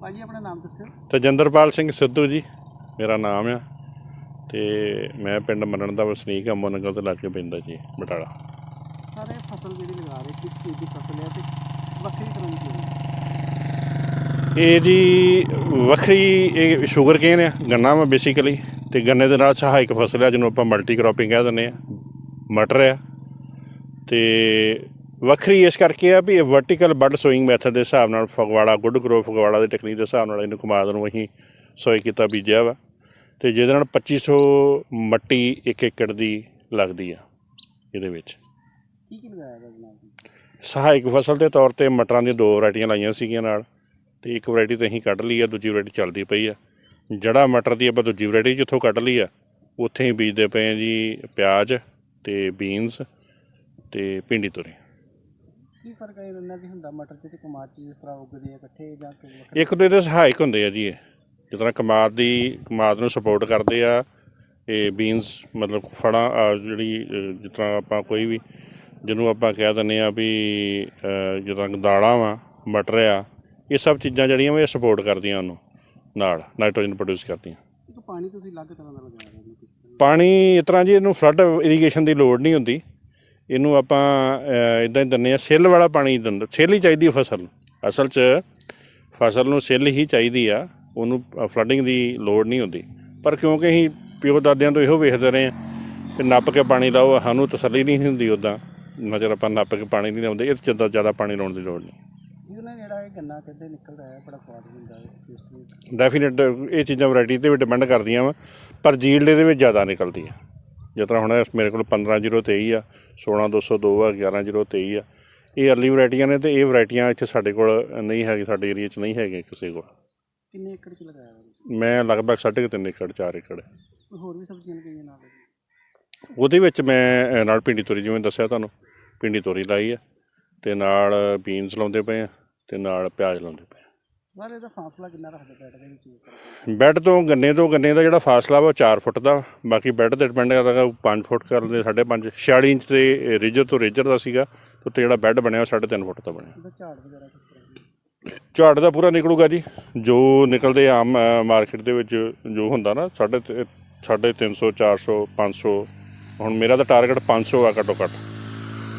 ਭਾਜੀ ਆਪਣਾ ਨਾਮ ਦੱਸਿਓ। ਤਜਿੰਦਰਪਾਲ ਸਿੰਘ ਸਿੱਧੂ ਜੀ ਮੇਰਾ ਨਾਮ ਆ। ਤੇ ਮੈਂ ਪਿੰਡ ਮੰਨਣ ਦਾ ਵਸਨੀਕ ਆ ਮੋਨਗਲ ਦੇ ਲਾਗੇ ਪੈਂਦਾ ਜੀ ਬਟਾਲਾ। ਸਾਰੇ ਫਸਲ ਜਿਹੜੀ ਲਗਾ ਰਹੇ ਕਿਸ ਚੀਜ਼ ਦੀ ਫਸਲ ਹੈ ਤੇ ਵੱਖਰੀ ਤਰ੍ਹਾਂ ਦੀ? ਇਹ ਜੀ ਵੱਖਰੀ ਇਹ ਸ਼ੂਗਰ ਕੇਨ ਆ ਗੰਨਾ ਵਾ ਬੇਸਿਕਲੀ ਤੇ ਗੰਨੇ ਦੇ ਨਾਲ ਸਹਾਇਕ ਫਸਲ ਆ ਜਿਹਨੂੰ ਆਪਾਂ ਮਲਟੀ ਕ੍ਰੋਪਿੰਗ ਕਹਿ ਦਿੰਦੇ ਆ। ਮਟਰ ਆ ਤੇ ਵੱਖਰੀ ਇਸ ਕਰਕੇ ਆ ਵੀ ਇਹ ਵਰਟੀਕਲ ਬਡ ਸੋਇੰਗ ਮੈਥਡ ਦੇ ਹਿਸਾਬ ਨਾਲ ਫਗਵਾੜਾ ਗੁੱਡ ਗਰੋ ਫਗਵਾੜਾ ਦੇ ਟੈਕਨੀਕ ਦੇ ਹਿਸਾਬ ਨਾਲ ਇਹਨੂੰ ਕਮਾਦ ਨੂੰ ਅਸੀਂ ਸੋਈ ਕੀਤਾ ਬੀਜਿਆ ਵਾ। ਤੇ ਜਿਹਦੇ ਨਾਲ 2500 ਮੱਟੀ ਇੱਕ ਏਕੜ ਦੀ ਲੱਗਦੀ ਆ ਇਹਦੇ ਵਿੱਚ। ਕੀ ਕੀ ਲਗਾਇਆ ਹੈ ਜਨਾਬ ਸਹਾਇਕ ਫਸਲ ਦੇ ਤੌਰ ਤੇ ਮਟਰਾਂ ਦੀਆਂ ਦੋ ਵੈਰਾਈਟੀਆਂ ਲਾਈਆਂ ਸੀਗੀਆਂ ਨਾਲ ਤੇ ਇੱਕ ਵੈਰਾਈਟੀ ਤਾਂ ਅਸੀਂ ਕੱਢ ਲਈ ਆ ਦੂਜੀ ਵੈਰਾਈਟੀ ਚੱਲਦੀ ਪਈ ਆ। ਜੜਾ ਮਟਰ ਦੀ ਆਪਾਂ ਦੂਜੀ ਵੈਰਾਈਟੀ ਜਿੱਥੋਂ ਕੱਢ ਲਈ ਆ ਉੱਥੇ ਹੀ ਬੀਜਦੇ ਪਏ ਆ ਜੀ ਪਿਆਜ਼ ਤੇ ਬੀਨਸ ਤੇ ਭਿੰਡੀ ਤੋਰੀ। ਕੀ ਫ਼ਰਕ ਹੈ ਇਹਨਾਂ ਦੀ ਹੁੰਦਾ ਮਟਰ ਚ ਤੇ ਕਮਾਦ ਚ ਜਿਸ ਤਰ੍ਹਾਂ ਉੱਗਦੇ ਆ ਇਕੱਠੇ ਜਾਂ ਕਿ ਵੱਖਰੇ? ਇੱਕ ਦੂਜੇ ਦੇ ਸਹਾਇਕ ਹੁੰਦੇ ਆ ਜੀ ਇਹ। ਜਿਸ ਤਰ੍ਹਾਂ ਕਮਾਦ ਦੀ ਕਮਾਦ ਨੂੰ ਸਪੋਰਟ ਕਰਦੇ ਆ ਇਹ ਬੀਨਸ ਮਤਲਬ ਫੜਾਂ ਆ ਜਿਹੜੀ ਅ, ਜਿਸ ਤਰ੍ਹਾਂ ਆਪਾਂ ਕੋਈ ਵੀ ਜਿਹਨੂੰ ਆਪਾਂ ਕਹਿ ਦਿੰਦੇ ਆ ਵੀ ਅ, ਜਿਸ ਤਰ੍ਹਾਂ ਦਾਲਾਂ ਵਾ ਮਟਰ ਆ ਇਹ ਸਭ ਚੀਜ਼ਾਂ ਜਿਹੜੀਆਂ ਵਾ ਇਹ ਸਪੋਰਟ ਕਰਦੀਆਂ ਉਹਨੂੰ ਨਾਲ ਨਾਈਟ੍ਰੋਜਨ ਪ੍ਰੋਡਿਊਸ ਕਰਦੀਆਂ। ਇੱਕ ਪਾਣੀ ਤੁਸੀਂ ਅਲੱਗ ਤਰ੍ਹਾਂ ਦਾ ਲਗਾਇਆ ਹੈ ਜੀ ਕਿਸ ਤਰ੍ਹਾਂ? ਪਾਣੀ ਇਸ ਤਰ੍ਹਾਂ ਜੀ ਇਹਨੂੰ ਫਲੱਡ ਇਰੀਗੇਸ਼ਨ ਦੀ ਲੋੜ ਨਹੀਂ ਹੁੰਦੀ। ਇਹਨੂੰ ਆਪਾਂ ਇਦਾਂ ਹੀ ਦਿੰਦੇ ਆ ਸਿੱਲ ਵਾਲਾ ਪਾਣੀ ਦਿੰਦੇ ਸਿੱਲ ਹੀ ਚਾਹੀਦੀ ਫਸਲ ਅਸਲ 'ਚ ਫਸਲ ਨੂੰ ਸਿੱਲ ਹੀ ਚਾਹੀਦੀ ਆ ਉਹਨੂੰ ਫਲੱਡਿੰਗ ਦੀ ਲੋੜ ਨਹੀਂ ਹੁੰਦੀ। ਪਰ ਕਿਉਂਕਿ ਅਸੀਂ ਪਿਓ ਦਾਦਿਆਂ ਤੋਂ ਇਹੋ ਵੇਖਦੇ ਰਹੇ ਆ ਕਿ ਨੱਪ ਕੇ ਪਾਣੀ ਲਾਓ ਸਾਨੂੰ ਤਸੱਲੀ ਨਹੀਂ ਹੁੰਦੀ ਉਦਾਂ ਨਜ਼ਰ ਆਪਾਂ ਨੱਪ ਕੇ ਪਾਣੀ ਨਹੀਂ ਲਾਉਂਦੇ ਇਹ 'ਚ ਜ਼ਿਆਦਾ ਜ਼ਿਆਦਾ ਪਾਣੀ ਲਾਉਣ ਦੀ ਲੋੜ ਨਹੀਂ। ਇਹਦੇ ਨਾਲ ਜਿਹੜਾ ਇਹ ਗੰਨਾ ਕਹਿੰਦੇ ਨਿਕਲਦਾ ਹੈ ਬੜਾ ਸਵਾਦ ਹੁੰਦਾ ਹੈ ਡੈਫੀਨਿਟ ਇਹ ਚੀਜ਼ਾਂ ਵੈਰਾਈਟੀ ਤੇ ਵੀ ਡਿਪੈਂਡ ਕਰਦੀਆਂ ਵਾ ਪਰ ਜੀਲਡ ਇਹਦੇ ਵਿੱਚ ਜ਼ਿਆਦਾ ਨਿਕਲਦੀ ਆ। ਜਿਸ ਤਰ੍ਹਾਂ ਹੁਣ ਇਸ ਮੇਰੇ ਕੋਲ 15023 ਆ 16202 ਆ 11023 ਆ ਇਹ ਅਰਲੀ ਵੈਰਾਈਟੀਆਂ ਨੇ ਤੇ ਇਹ ਵੈਰਾਈਟੀਆਂ ਇੱਥੇ ਸਾਡੇ ਕੋਲ ਨਹੀਂ ਹੈਗੀ ਸਾਡੇ ਏਰੀਆ 'ਚ ਨਹੀਂ ਹੈਗੇ ਕਿਸੇ ਕੋਲ ਕਿੰਨੇ ਏਕੜ ਚ ਲਗਾਇਆ? ਮੈਂ ਲਗਭਗ 3.5 ਏਕੜ 4 ਏਕੜ ਹੋਰ ਵੀ ਸਬਜ਼ੀਆਂ ਲਗਾਈਆਂ ਨਾਲ? ਉਹਦੇ ਵਿੱਚ ਮੈਂ ਨਾਲ ਭਿੰਡੀ ਤੋਰੀ ਜਿਵੇਂ ਦੱਸਿਆ ਤੁਹਾਨੂੰ ਭਿੰਡੀ ਤੋਰੀ ਲਾਈ ਆ ਤੇ ਨਾਲ ਬੀਨਸ ਲਾਉਂਦੇ ਪਏ ਆ ਤੇ ਨਾਲ ਪਿਆਜ਼ ਲਾਉਂਦੇ ਪਏ ਆ ਸਰ ਇਹਦਾ ਫਾਸਲਾ ਕਿੰਨਾ ਰੱਖਦੇ ਬੈਠ ਦੇ ਵਿੱਚ ਯੂਜ਼ ਕਰਦੇ ਬੈੱਡ ਤੋਂ ਗੰਨੇ ਤੋਂ ਗੰਨੇ ਦਾ ਜਿਹੜਾ ਫਾਸਲਾ ਵਾ ਉਹ 4 ਫੁੱਟ ਦਾ। ਬਾਕੀ ਬੈੱਡ ਤੇ ਡਿਪੈਂਡ ਕਰਦਾ 5 ਫੁੱਟ ਕਰਦੇ 5.5 46 ਇੰਚ ਤੇ ਰੇਜਰ ਤੋਂ ਰੇਜਰ ਦਾ ਸੀਗਾ ਤੇ ਉੱਤੇ ਜਿਹੜਾ ਬੈੱਡ ਬਣਿਆ ਉਹ 3.5 ਫੁੱਟ ਦਾ ਬਣਿਆ। ਇਹਦਾ ਝਾੜ ਵਗੈਰਾ ਕਿਸ ਤਰ੍ਹਾਂ ਜੀ ਝਾੜ ਦਾ ਪੂਰਾ ਨਿਕਲੂਗਾ ਜੀ। ਜੋ ਨਿਕਲਦੇ ਆਮ ਮਾਰਕੀਟ ਦੇ ਵਿੱਚ ਜੋ ਹੁੰਦਾ ਨਾ ਸਾਢੇ ਤੇ- ਸਾਢੇ 300 400 500 ਹੁਣ ਮੇਰਾ ਤਾਂ ਟਾਰਗੇਟ 500 ਆ ਘੱਟੋ ਘੱਟ।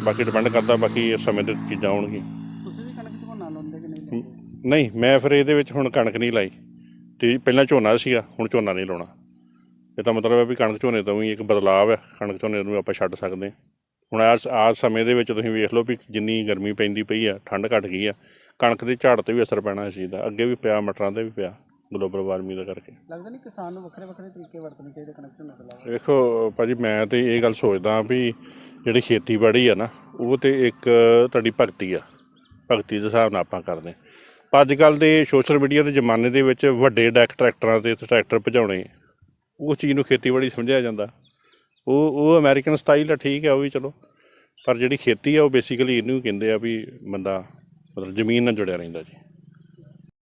ਬਾਕੀ ਡਿਪੈਂਡ ਕਰਦਾ ਬਾਕੀ ਇਸ ਸਮੇਂ ਤੇ ਚੀਜ਼ਾਂ ਆਉਣਗੀਆਂ ਤੁਸੀਂ ਵੀ ਕਣਕ ਝੋਨਾ ਲਾਉਂਦੇ ਕਿ ਨਹੀਂ ਮੈਂ ਫਿਰ ਇਹਦੇ ਵਿੱਚ ਹੁਣ ਕਣਕ ਨਹੀਂ ਲਾਈ। ਤੇ ਪਹਿਲਾਂ ਝੋਨਾ ਸੀਗਾ ਹੁਣ ਝੋਨਾ ਨਹੀਂ ਲਾਉਣਾ। ਇਹ ਤਾਂ ਮਤਲਬ ਹੈ ਵੀ ਕਣਕ ਝੋਨੇ ਤੋਂ ਵੀ ਇੱਕ ਬਦਲਾਅ ਹੈ ਕਣਕ ਝੋਨੇ ਨੂੰ ਆਪਾਂ ਛੱਡ ਸਕਦੇ ਹਾਂ। ਹੁਣ ਆਸ ਆਸ ਸਮੇਂ ਦੇ ਵਿੱਚ ਤੁਸੀਂ ਵੇਖ ਲਓ ਵੀ ਜਿੰਨੀ ਗਰਮੀ ਪੈਂਦੀ ਪਈ ਆ ਠੰਡ ਘਟ ਗਈ ਆ ਕਣਕ ਦੀ ਝਾੜ ਤੇ ਵੀ ਅਸਰ ਪੈਣਾ ਇਸ ਚੀਜ਼ ਦਾ। ਅੱਗੇ ਵੀ ਪਿਆ ਮਟਰਾਂ ਤੇ ਵੀ ਪਿਆ ਗਲੋਬਲ ਵਾਰਮਿੰਗ ਦਾ ਕਰਕੇ। ਲੱਗਦਾ ਨਹੀਂ ਕਿਸਾਨ ਨੂੰ ਵੱਖਰੇ ਵੱਖਰੇ ਤਰੀਕੇ ਵਰਤਣੇ ਚਾਹੀਦੇ ਕਣਕ ਝੋਨਾ ਤੋਂ ਇਲਾਵਾ? ਵੇਖੋ ਭਾਜੀ ਮੈਂ ਤੇ ਇਹ ਗੱਲ ਸੋਚਦਾ ਵੀ ਜਿਹੜੀ ਖੇਤੀਬਾੜੀ ਆ ਨਾ ਉਹ ਤੇ ਇੱਕ ਤੁਹਾਡੀ ਭਗਤੀ ਆ। ਭਗਤੀ ਦੇ ਹਿਸਾਬ ਨਾਲ ਆਪਾਂ ਕਰਦੇ। ਪਰ ਅੱਜ ਕੱਲ ਦੇ ਸੋਸ਼ਲ ਮੀਡੀਆ ਦੇ ਜ਼ਮਾਨੇ ਦੇ ਵਿੱਚ ਵੱਡੇ ਡੈਕ ਟਰੈਕਟਰਾਂ ਤੇ ਟਰੈਕਟਰ ਭਜਾਉਣੇ ਉਹ ਚੀਜ਼ ਨੂੰ ਖੇਤੀਬਾੜੀ ਸਮਝਿਆ ਜਾਂਦਾ। ਉਹ ਉਹ ਅਮਰੀਕਨ ਸਟਾਈਲ ਆ, ਠੀਕ ਆ, ਉਹ ਵੀ ਚਲੋ। ਪਰ ਜਿਹੜੀ ਖੇਤੀ ਆ, ਉਹ ਬੇਸਿਕਲੀ ਇਹਨੂੰ ਕਹਿੰਦੇ ਆ ਵੀ ਬੰਦਾ ਮਤਲਬ ਜ਼ਮੀਨ ਨਾਲ ਜੁੜਿਆ ਰਹਿੰਦਾ ਜੀ।